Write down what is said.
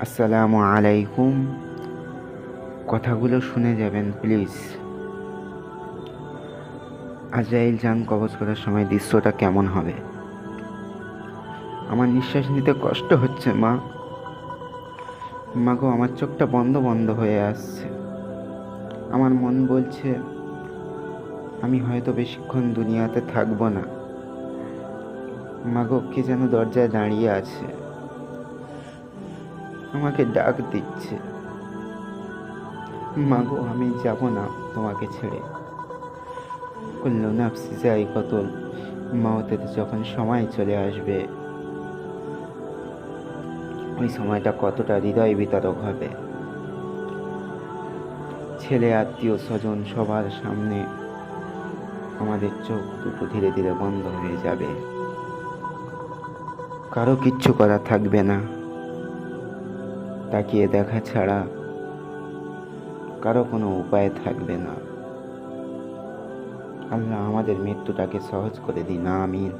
আসসালামু আলাইকুম। কথাগুলো শুনে যাবেন, প্লিজ। আজরাইল যান, কবজ করার সময় দৃশ্যটা কেমন হবে? আমার নিঃশ্বাস নিতে কষ্ট হচ্ছে, মা। মা গো আমার চোখটা বন্ধ বন্ধ হয়ে আসছে। আমার মন বলছে, আমি হয়তো বেশিক্ষণ দুনিয়াতে থাকব না। মাগো, কে যেন দরজায় দাঁড়িয়ে আছে। আমাকে ডাক দিচ্ছে। মাগো, আমি যাব না তোমাকে ছেড়ে। কুল্লু নাফসি, যাই কতল মাওতের যখন সময় চলে আসবে, ওই সময়টা কতটা হৃদয় বিতরক হবে। ছেলে, আত্মীয়, স্বজন সবার সামনে আমাদের চোখ দুটো ধীরে ধীরে বন্ধ হয়ে যাবে। কারও কিচ্ছু করা থাকবে না। তাকিয়ে দেখা ছাড়া কারও কোনো উপায় থাকবে না। আল্লাহ আমাদের মৃত্যুটাকে সহজ করে দিন, আমিন।